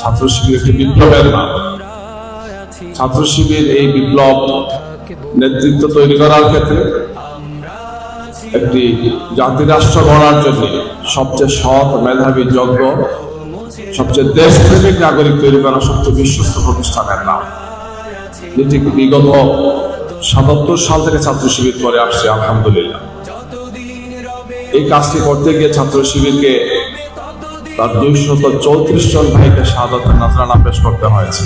ছাত্র শিবির একটি বিপ্লবের নাম ছাত্র শিবির এই বিপ্লব নেতৃত্ব তৈরি করার ক্ষেত্রে একটি জাতি রাষ্ট্র গড়ার জন্য সবচেয়ে সৎ মেধাবী যজ্ঞ, সবচেয়ে দেশপ্রেমিক নাগরিক তৈরি করা সবচেয়ে বিশ্বস্ত প্রতিষ্ঠানের নাম। যেটি বিগত সাতাত্তর সাল থেকে ছাত্র শিবির করে আসছে, আলহামদুলিল্লাহ। এই কাজটি করতে গিয়ে ছাত্র শিবিরকে তার দুইশত চৌত্রিশ জন ভাইকে শাহাদতের নাজরানা পেশ করতে হয়েছে।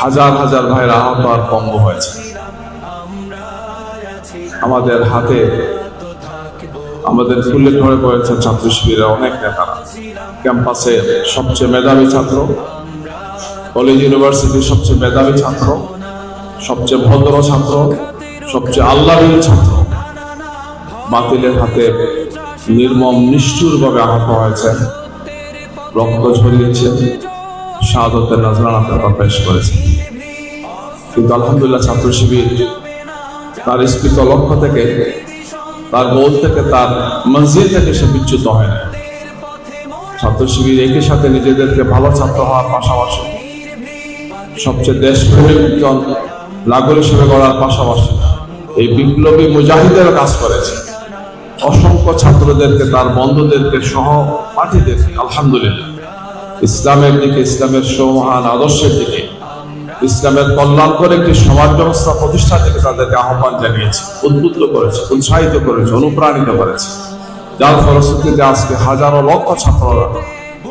হাজার হাজার ভাইয়ের আহত আর পঙ্গ হয়েছে। আমাদের হাতে আমাদের ফুলে ধরে পড়েছে ছাত্র শিবিরের অনেক নেতারা। ক্যাম্পাসে সবচেয়ে মেধাবী ছাত্র, কলেজ ইউনিভার্সিটির সবচেয়ে মেধাবী ছাত্র, সবচেয়ে ভদ্র ছাত্র, সবচেয়ে আল্লাহীন ছাত্র। বাতিলের হাতে নির্মম, নিষ্ঠুরভাবে আহত হয়েছে। রক্ত ঝরিয়েছে। শাহাদতের নজরানা পেপার পেশ করেছে। কিন্তু আলহামদুলিল্লাহ ছাত্র শিবির তার স্ফীত লক্ষ্য থেকে, তার গোল থেকে, তার মসজিদ থেকে সে বিচ্যুত হয় না ছাত্র শিবির একই সাথে নিজেদেরকে ভালো ছাত্র হওয়ার পাশাপাশি সবচেয়ে দেশপ্রেমিক নাগরিক হিসেবে গড়ার পাশাপাশি এই বিপ্লবী মুজাহিদের কাজ করেছে। অসংখ্য ছাত্রদেরকে, তার বন্ধুদেরকে সহ পাঠিয়েছে আলহামদুলিল্লাহ। ইসলামের দিকে, ইসলামের সমহান আদর্শের দিকে, ইসলামের কল্যাণ করে একটি সমাজ ব্যবস্থা প্রতিষ্ঠার দিকে তাদেরকে আহ্বান জানিয়েছে, উদ্বুদ্ধ করেছে, উৎসাহিত করেছে, অনুপ্রাণিত করেছে। যার ফলশ্রুতিতে আজকে হাজারো লক্ষ ছাত্ররা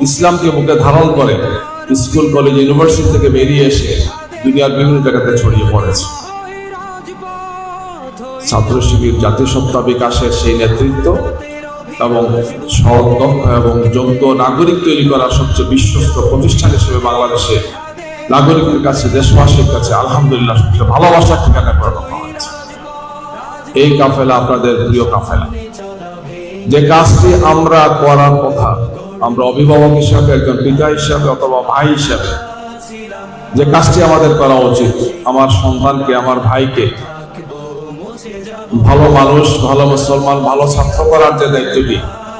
ইসলামকে বুকে ধারণ করে স্কুল, কলেজ, ইউনিভার্সিটি থেকে বেরিয়ে এসে দুনিয়ার বিভিন্ন জায়গাতে ছড়িয়ে পড়েছে। ছাত্র শিবির জাতীয়সত্তা বিকাশের সেই নেতৃত্ব এবং সৎ দক্ষ এবং যোগ্য নাগরিক তৈরি করার সবচেয়ে বিশ্বস্ত প্রতিষ্ঠান হিসেবে বাংলাদেশে নাগরিকের কাছে, দেশবাসীর কাছে আলহামদুলিল্লাহ সবচেয়ে ভালোবাসার ঠিকানা রাখা হয়েছে। এই কাফেলা আপনাদের প্রিয় কাফেলা। যে কাজটি আমরা করার কথা, আমরা অভিভাবক হিসাবে, একজন পিতা হিসাবে অথবা ভাই হিসাবে, যে কাজটি আমাদের করা উচিত, আমার সন্তানকে, আমার ভাইকে ভালো মানুষ, ভালো মুসলমান, ভালো ছাত্র করার যে দায়িত্বটি,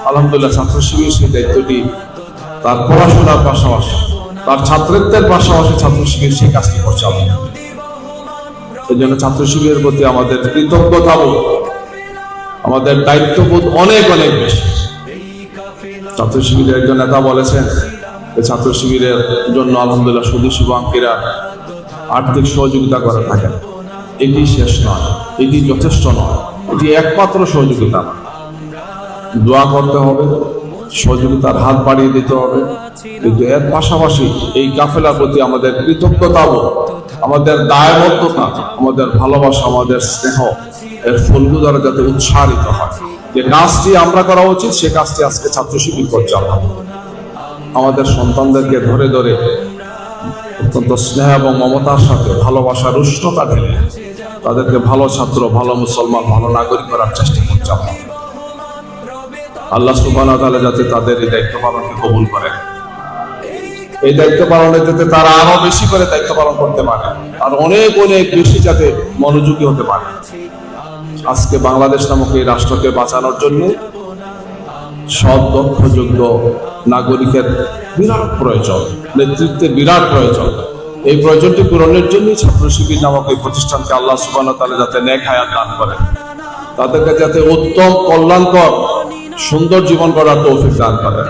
আলহামদুলিল্লাহ ছাত্র শিবির সেই দায়িত্বটি তার পড়াশোনার পাশাপাশি, তার ছাত্রত্বের পাশাপাশি ছাত্র শিবির সেই কাজটি করছে এই জন্য ছাত্র শিবিরের প্রতি আমাদের কৃতজ্ঞতাবোধ, আমাদের দায়িত্ববোধ অনেক অনেক বেশি। ছাত্র শিবিরের একজন নেতা বলেছেন ছাত্র শিবিরের জন্য আলহামদুলিল্লাহ সুদী শুভাঙ্কিরা আর্থিক সহযোগিতা করে থাকেন। এটি শেষ নয়, এটি যথেষ্ট নয়, এটি একমাত্র সহযোগিতা। দোয়া করতে হবে, সহযোগিতার হাত বাড়িয়ে দিতে হবে। কিন্তু এর পাশাপাশি এই কাফেলার প্রতি আমাদের কৃতজ্ঞতাবোধ আমাদের দায়বদ্ধতা, আমাদের ভালোবাসা, আমাদের স্নেহ, এর ফুলগুলো দ্বারা যাতে উৎসাহিত হয়। যে কাজটি আমরা করা উচিত, সে কাজটি আজকে ছাত্র শিবির করছে আমাদের সন্তানদেরকে ধরে ধরে অত্যন্ত স্নেহ এবং মমতার সাথে ভালোবাসার উষ্ণতা ঢেলে তাদেরকে ভালো ছাত্র, ভালো মুসলমান, ভালো নাগরিক করার চেষ্টা করছে আল্লাহ সুবাহ যাতে তাদের এই দায়িত্ব পালনকে কবুল করেন এই দায়িত্ব পালনে যাতে তারা আরও বেশি করে দায়িত্ব পালন করতে পারে, আর অনেক অনেক বেশি যাতে মনোযোগী হতে পারে। আজকে বাংলাদেশ নামক এই রাষ্ট্রকে বাঁচানোর জন্য সব দক্ষ যোগ্য নাগরিকের বিরাট প্রয়োজন, নেতৃত্বের বিরাট প্রয়োজন। এই প্রয়োজনটি পূরণের জন্যই ছাত্র শিবির নামক এই প্রতিষ্ঠানকে আল্লাহ তাহলে যাতে নেক হায়াত দান করেন। তাদেরকে যাতে উত্তম, কল্যাণকর, সুন্দর জীবন গড়ার তৌফিক দান করেন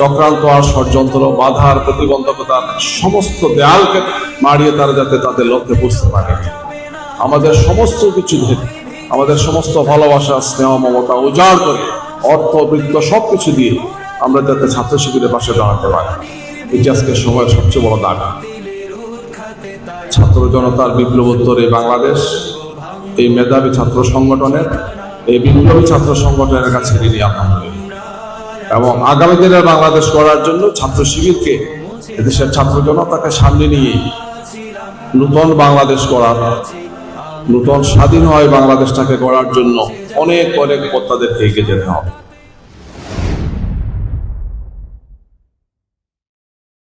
চক্রান্ত আর ষড়যন্ত্র বাধার প্রতিবন্ধকতার সমস্ত দেয়ালকে মারিয়ে তারা যাতে তাদের লক্ষ্যে বুঝতে পারে। আমাদের সমস্ত কিছু ধরে, আমাদের সমস্ত ভালোবাসা, স্নেহ, মমতা উজাড় করে, অর্থ, বৃত্ত সবকিছু দিয়ে আমরা যাতে ছাত্র শিবিরের পাশে দাঁড়াতে পারি। এটি আজকের সময়ের সবচেয়ে বড় দাবি ছাত্র জনতার বিপ্লবোত্তর এই বাংলাদেশ, এই মেধাবী ছাত্র সংগঠনের, এই বিপ্লবী ছাত্র সংগঠনের কাছে ঋণী আলহামদুলিল্লাহ। এবং আগামী দিনের বাংলাদেশ করার জন্য ছাত্র শিবিরকে এদেশের ছাত্র জনতাকে সামনে নিয়ে নূতন বাংলাদেশ করার নূতন স্বাধীন হয় বাংলাদেশটাকে গড়ার জন্য অনেক অনেক পথ তাদেরকে এগিয়ে যেতে হবে।